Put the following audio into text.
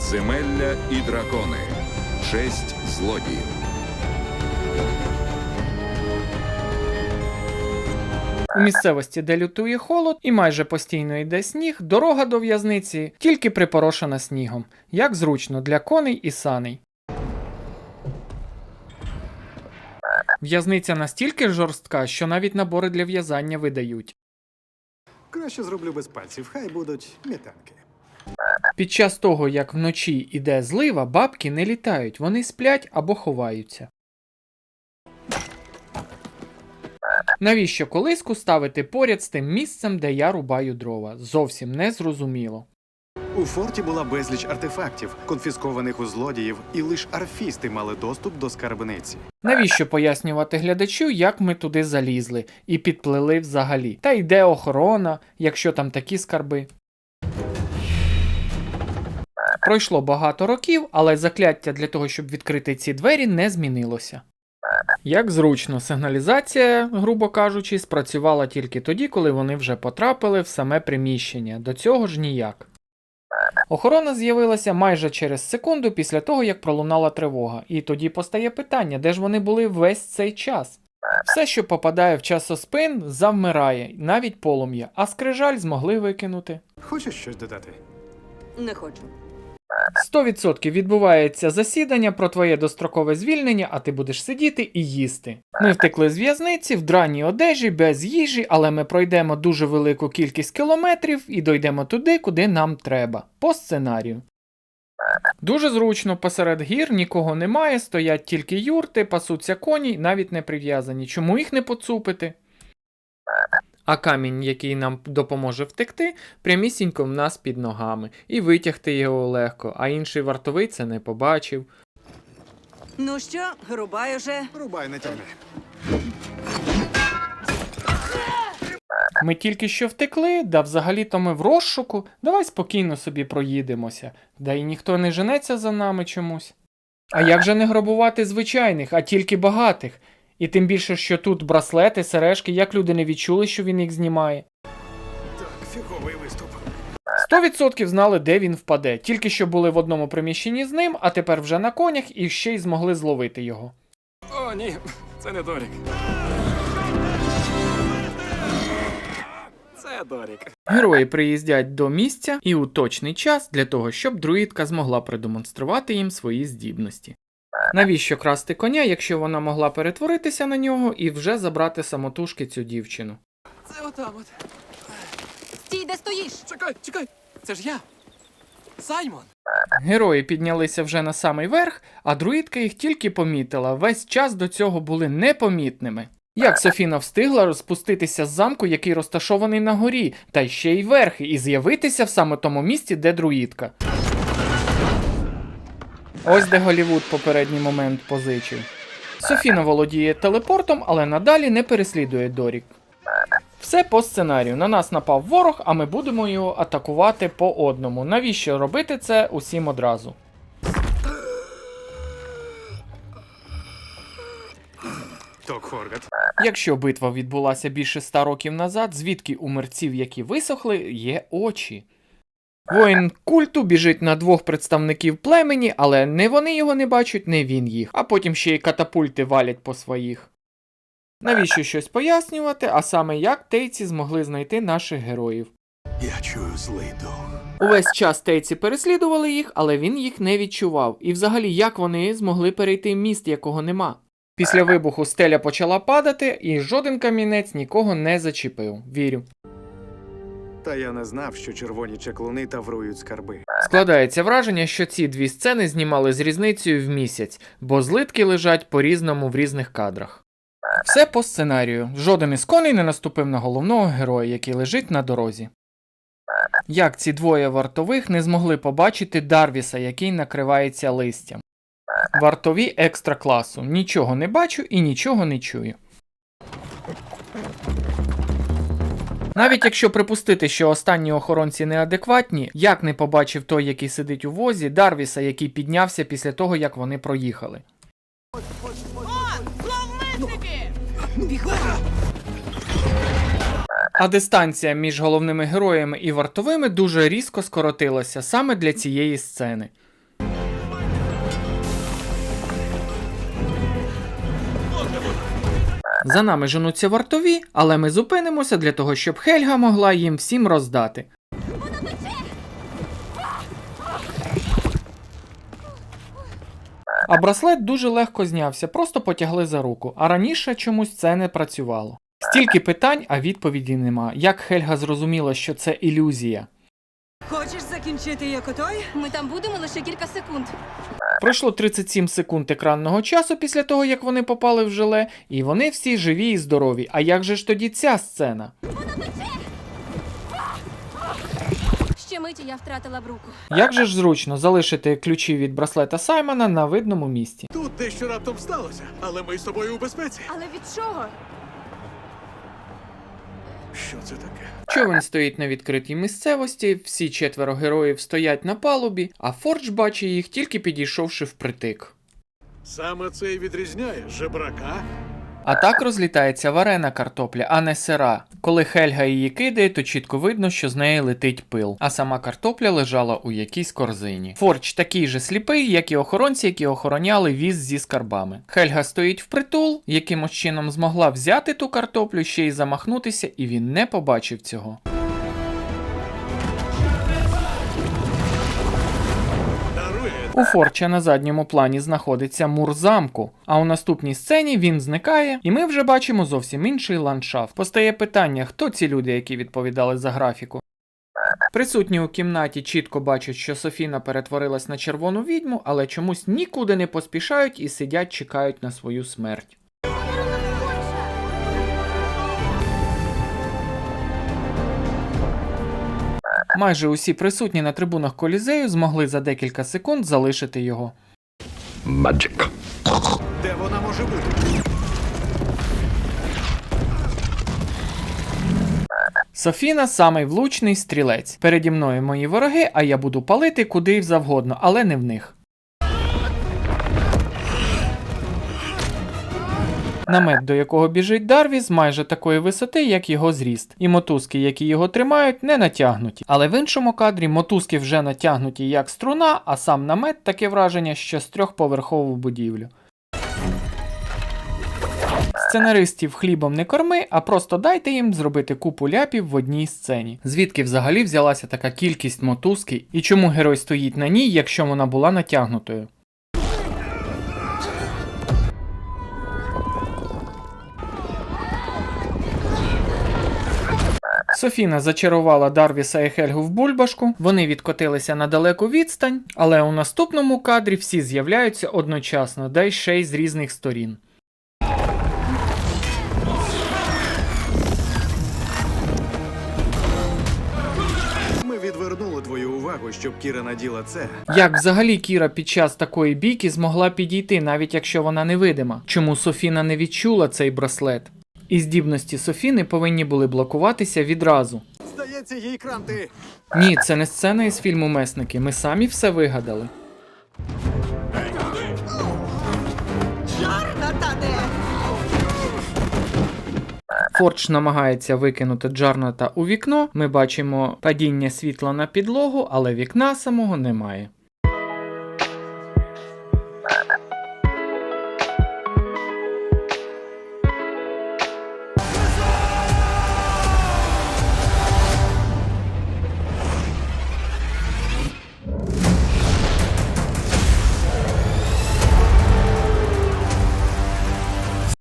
Підземелля і дракони. Шесть злодіїв. У місцевості, де лютує холод і майже постійно йде сніг, дорога до в'язниці тільки припорошена снігом, як зручно для коней і саней. В'язниця настільки жорстка, що навіть набори для в'язання видають. Краще зроблю без пальців, хай будуть мітанки. Під час того, як вночі іде злива, бабки не літають, вони сплять або ховаються. Навіщо колиску ставити поряд з тим місцем, де я рубаю дрова? Зовсім не зрозуміло. У форті була безліч артефактів, конфіскованих у злодіїв, і лише арфісти мали доступ до скарбниці. Навіщо пояснювати глядачу, як ми туди залізли і підплили взагалі? Та йде охорона, якщо там такі скарби. Пройшло багато років, але закляття для того, щоб відкрити ці двері, не змінилося. Як зручно, сигналізація, грубо кажучи, спрацювала тільки тоді, коли вони вже потрапили в саме приміщення. До цього ж ніяк. Охорона з'явилася майже через секунду після того, як пролунала тривога, і тоді постає питання, де ж вони були весь цей час. Все, що попадає в часоспин, завмирає, навіть полум'я, а скрижаль змогли викинути. Хочеш щось додати? Не хочу. 100% відбувається засідання про твоє дострокове звільнення, а ти будеш сидіти і їсти. Ми втекли з в'язниці в драній одежі, без їжі, але ми пройдемо дуже велику кількість кілометрів і дойдемо туди, куди нам треба. По сценарію. Дуже зручно, посеред гір нікого немає, стоять тільки юрти, пасуться коні, навіть не прив'язані. Чому їх не поцупити? А камінь, який нам допоможе втекти, прямісінько в нас під ногами, і витягти його легко, а інший вартовий це не побачив. Ну що, рубай уже. Рубай не тягни. Ми тільки що втекли, да взагалі-то ми в розшуку, давай спокійно собі проїдемося, да й ніхто не женеться за нами чомусь. А як же не грабувати звичайних, а тільки багатих? І тим більше, що тут браслети, сережки, як люди не відчули, що він їх знімає. Так, фіговий виступ. 100% знали, де він впаде, тільки що були в одному приміщенні з ним, а тепер вже на конях і ще й змогли зловити його. О, ні, це не Дорік. Це Дорік. Герої приїздять до місця і у точний час для того, щоб друїдка змогла продемонструвати їм свої здібності. Навіщо красти коня, якщо вона могла перетворитися на нього і вже забрати самотужки цю дівчину? Це отам от. Стій, де стоїш. Чекай, чекай. Це ж я. Саймон. Герої піднялися вже на самий верх, а друїдка їх тільки помітила, весь час до цього були непомітними. Як Софіна встигла розпуститися з замку, який розташований на горі, та ще й верхи, і з'явитися в саме тому місці, де друїдка. Ось де Голівуд попередній момент позичив. Софіна володіє телепортом, але надалі не переслідує Дорік. Все по сценарію. На нас напав ворог, а ми будемо його атакувати по одному. Навіщо робити це усім одразу? Якщо битва відбулася більше ста років назад, звідки у мерців, які висохли, є очі. Воїн культу біжить на двох представників племені, але не вони його не бачать, не він їх, а потім ще й катапульти валять по своїх. Навіщо щось пояснювати, а саме як тейці змогли знайти наших героїв? Я чую злий дух. Увесь час тейці переслідували їх, але він їх не відчував. І взагалі, як вони змогли перейти міст, якого нема. Після вибуху стеля почала падати, і жоден камінець нікого не зачепив. Вірю. Та я не знав, що червоні чеклуни таврують скарби. Складається враження, що ці дві сцени знімали з різницею в місяць, бо злитки лежать по-різному в різних кадрах. Все по сценарію. Жоден із коней не наступив на головного героя, який лежить на дорозі. Як ці двоє вартових не змогли побачити Дарвіса, який накривається листям. Вартові екстра класу. Нічого не бачу і нічого не чую. Навіть якщо припустити, що останні охоронці неадекватні, як не побачив той, який сидить у возі, Дарвіса, який піднявся після того, як вони проїхали. А дистанція між головними героями і вартовими дуже різко скоротилася саме для цієї сцени. За нами женуться вартові, але ми зупинимося для того, щоб Хельга могла їм всім роздати. А браслет дуже легко знявся, просто потягли за руку, а раніше чомусь це не працювало. Стільки питань, а відповіді нема. Як Хельга зрозуміла, що це ілюзія? Хочеш закінчити як отой? Ми там будемо лише кілька секунд. Пройшло 37 секунд екранного часу після того, як вони попали в желе, і вони всі живі і здорові. А як же ж тоді ця сцена? Ще миті я втратила руку. Як же ж зручно залишити ключі від браслета Саймона на видному місці? Тут дещо раптом сталося, але ми з тобою у безпеці. Але від чого? Що це таке? Човен стоїть на відкритій місцевості, всі четверо героїв стоять на палубі, а Фордж бачить їх тільки підійшовши впритик. Саме це і відрізняє жебрака. А так розлітається варена картопля, а не сира. Коли Хельга її кидає, то чітко видно, що з неї летить пил, а сама картопля лежала у якійсь корзині. Форч такий же сліпий, як і охоронці, які охороняли віз зі скарбами. Хельга стоїть впритул, якимось чином змогла взяти ту картоплю, ще й замахнутися, і він не побачив цього. У Форча на задньому плані знаходиться мур замку, а у наступній сцені він зникає, і ми вже бачимо зовсім інший ландшафт. Постає питання, хто ці люди, які відповідали за графіку. Присутні у кімнаті чітко бачать, що Софіна перетворилась на червону відьму, але чомусь нікуди не поспішають і сидять, чекають на свою смерть. Майже усі присутні на трибунах колізею змогли за декілька секунд залишити його. Де вона може бути? Софіна самий влучний стрілець. Переді мною мої вороги, а я буду палити куди завгодно, але не в них. Намет, до якого біжить Дарвіс, майже такої висоти, як його зріст, і мотузки, які його тримають, не натягнуті. Але в іншому кадрі мотузки вже натягнуті як струна, а сам намет таке враження, що з трьохповерхову будівлю. Сценаристів хлібом не корми, а просто дайте їм зробити купу ляпів в одній сцені. Звідки взагалі взялася така кількість мотузки, і чому герой стоїть на ній, якщо вона була натягнутою? Софіна зачарувала Дарвіса і Хельгу в бульбашку, вони відкотилися на далеку відстань, але у наступному кадрі всі з'являються одночасно, да й ще й з різних сторін. Відвернули твою увагу, щоб Кіра наділа це. Як взагалі Кіра під час такої бійки змогла підійти, навіть якщо вона невидима? Чому Софіна не відчула цей браслет? І здібності Софіни повинні були блокуватися відразу. Здається, їй кранти. Ні, це не сцена із фільму Месники. Ми самі все вигадали. Фордж намагається викинути Джарната у вікно. Ми бачимо падіння світла на підлогу, але вікна самого немає.